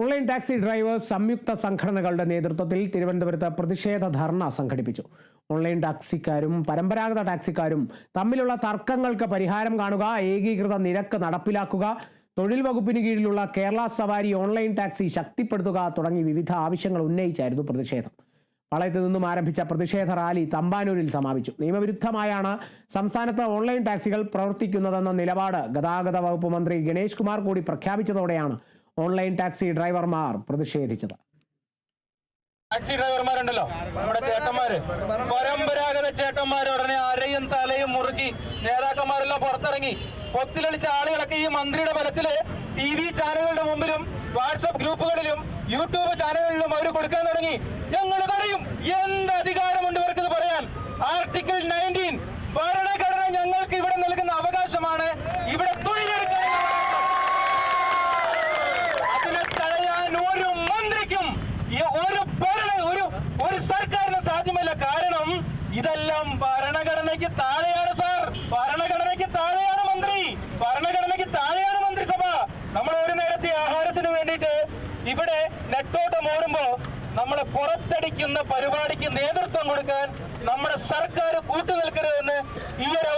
Online taxi drivers സംയുക്ത സംഘടനകളുടെ നേതൃത്വത്തിൽ തിരുവനന്തപുരത്ത് പ്രതിഷേധ ധർണ സംഘടിപ്പിച്ചു. ഓൺലൈൻ ടാക്സിക്കാരും പരമ്പരാഗത ടാക്സിക്കാരും തമ്മിലുള്ള തർക്കങ്ങൾക്ക് പരിഹാരം കാണുക ഏകീകൃത നിരക്ക് നടപ്പിലാക്കുക തൊഴിൽ വകുപ്പിന് കീഴിലുള്ള കേരള സവാരി ഓൺലൈൻ ടാക്സി ശക്തിപ്പെടുത്തുക തുടങ്ങി വിവിധ ആവശ്യങ്ങൾ ഉന്നയിച്ചായിരുന്നു പ്രതിഷേധം. പാളയത്ത് നിന്നും ആരംഭിച്ച പ്രതിഷേധ റാലി തമ്പാനൂരിൽ സമാപിച്ചു. നിയമവിരുദ്ധമായാണ് സംസ്ഥാനത്ത് ഓൺലൈൻ ടാക്സികൾ പ്രവർത്തിക്കുന്നതെന്ന നിലപാട് ഗതാഗത വകുപ്പ് മന്ത്രി ഗണേഷ് കുമാർ കൂടി പ്രഖ്യാപിച്ചതോടെയാണ് ഓൺലൈൻ ടാക്സി ഡ്രൈവർമാർ പ്രതിഷേധിച്ചത്. ടാക്സി ഡ്രൈവർമാരുണ്ടല്ലോ നമ്മുടെ ചേട്ടന്മാര്. പരമ്പരാഗത ചേട്ടന്മാര് ഉടനെ അരയും തലയും മുറുക്കി നേതാക്കന്മാരെല്ലാം പുറത്തിറങ്ങി. പൊത്തിലളിച്ച ആളുകളൊക്കെ ഈ മന്ത്രിയുടെ ബലത്തിൽ ടി വി ചാനലുകളുടെ മുമ്പിലും വാട്സപ്പ് ഗ്രൂപ്പുകളിലും യൂട്യൂബ് ചാനലുകളിലും അവർ കൊടുക്കാൻ തുടങ്ങി. ഞങ്ങൾ തടയും എന്ത് അധികാരമുണ്ട് ഇവർക്ക് പറയാൻ? ആർട്ടിക്കിൾ നയന്റീൻ ഇതെല്ലാം ഭരണഘടനയ്ക്ക് താഴെയാണ് സാർ. ഭരണഘടനയ്ക്ക് താഴെയാണ് മന്ത്രി. ഭരണഘടനയ്ക്ക് താഴെയാണ് മന്ത്രിസഭ. നമ്മൾ ഒരു നേരത്തെ ആഹാരത്തിന് വേണ്ടിയിട്ട് ഇവിടെ നെട്ടോട്ടം ഓടുമ്പോ നമ്മളെ പുറത്തടിക്കുന്ന പരിപാടിക്ക് നേതൃത്വം കൊടുക്കാൻ നമ്മുടെ സർക്കാർ കൂട്ടുനിൽക്കരുതെന്ന് ഈ ഒരു